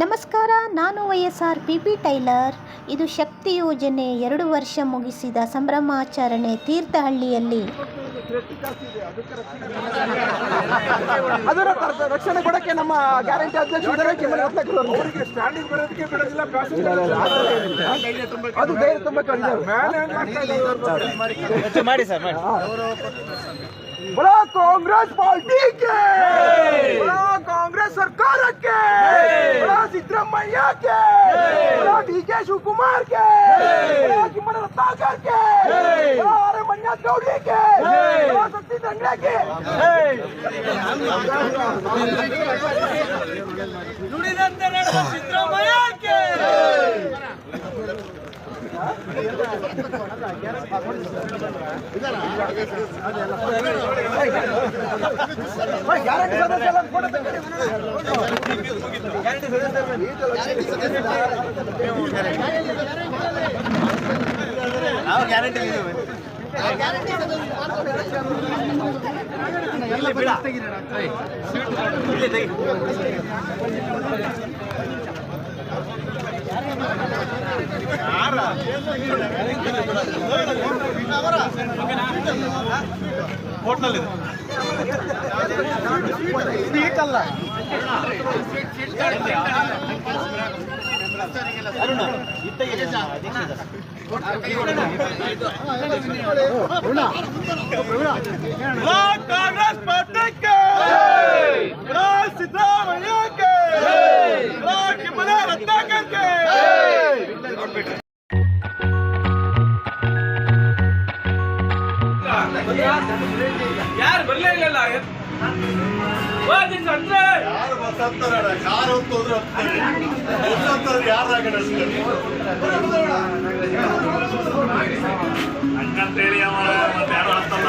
ನಮಸ್ಕಾರ ನಾನು Y S R P P tailor. ಇದು ಶಕ್ತಿ ಯೋಜನೆ ಎರಡು ವರ್ಷ ಮುಗಿಸಿದ ಸಂಭ್ರಮಾಚರಣೆ ತೀರ್ಥಹಳ್ಳಿಯಲ್ಲಿ. ಅದರ ರಕ್ಷಣೆ ಕೊಡಕ್ಕೆ ನಮ್ಮ ಗ್ಯಾರಂಟಿ ಅಧ್ಯಕ್ಷರು ಕೆಮ್ಮಲ್ ಅವರಿಗೆ ಸ್ಟ್ಯಾಂಡಿಂಗ್ ಬರೋದಕ್ಕೆ ಬಿಡೋದಿಲ್ಲ ಅದು ಧೈರ್ಯ ತುಂಬಕ್ಕೆ ಹೇಳಿದ್ದಾರೆ. ಮೇಲೆ ಏನ್ ಮಾಡಿ ಸರ್ ಮಾಡಿ. ಬಲೋ ಕಾಂಗ್ರೆಸ್ ಪಾರ್ಟಿಗೆ ಕಾಂಗ್ರೆಸ್ ಸರ್ಕಾರಕ್ಕೆ! ಸಿದ್ದರಾಮಯ್ಯಕ್ಕೆ! ಡಿ ಕೆ ಶಿವಕುಮಾರ್ಗೆ! ಕಿಮ್ಮನ ಮಂಜುನಾಥ್ ಗೌಡ್ರಿಗೆ! ಬಲೋ ಸತೀಶ್ ಅಂಗ್ಳಕ್ಕೆ ನುಡಿದಂತೆ ನಡೆದ ಸಿದ್ದರಾಮಯ್ಯಕ್ಕೆ ಗ್ಯಾರಂಟಿ ಸದಸ್ಯ ಎಲ್ಲ ಸ್ವೀಟ್ ಅಲ್ಲ ಅರುಣ ಇತ್ತ ಕಾಂಗ್ರೆಸ್ ಪಾರ್ಟಿ ಸಿದ್ದರಾಮಯ್ಯಕ್ಕೆ ಯಾರು ಬರ್ಲೇ ಇಲ್ಲ ಯಾರು ಬಸ್ ಹತ್ತಾರ ಕಾರ್ ಹೋಗ್ತೋದ್ರು ಬಸ್ ಹತ್ತಾರ ಯಾರಾಗಣ ಹಂಗಂತೇಳಿ ಅವ ಮತ್ತೆ ಯಾರು ಹತ್ತಲ್ಲ?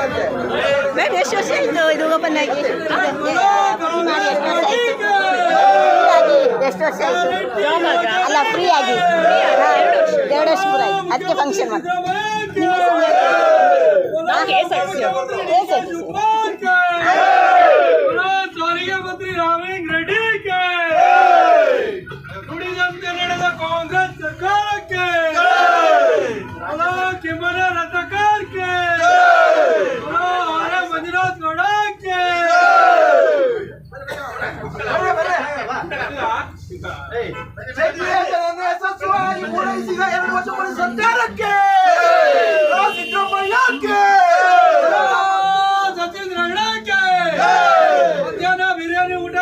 ಮ್ಯಾಮ್ ಎಷ್ಟು ವರ್ಷ ಆಯಿತು ಇದು ಓಪನ್ ಆಗಿ ಎಷ್ಟು ವರ್ಷ ಆಯಿತು ಅಲ್ಲ ಫ್ರೀ ಆಗಿ ಎರಡು ವರ್ಷ ಪೂರ ಆಯ್ತು ಅದಕ್ಕೆ ಫಂಕ್ಷನ್ ಮಾಡಿ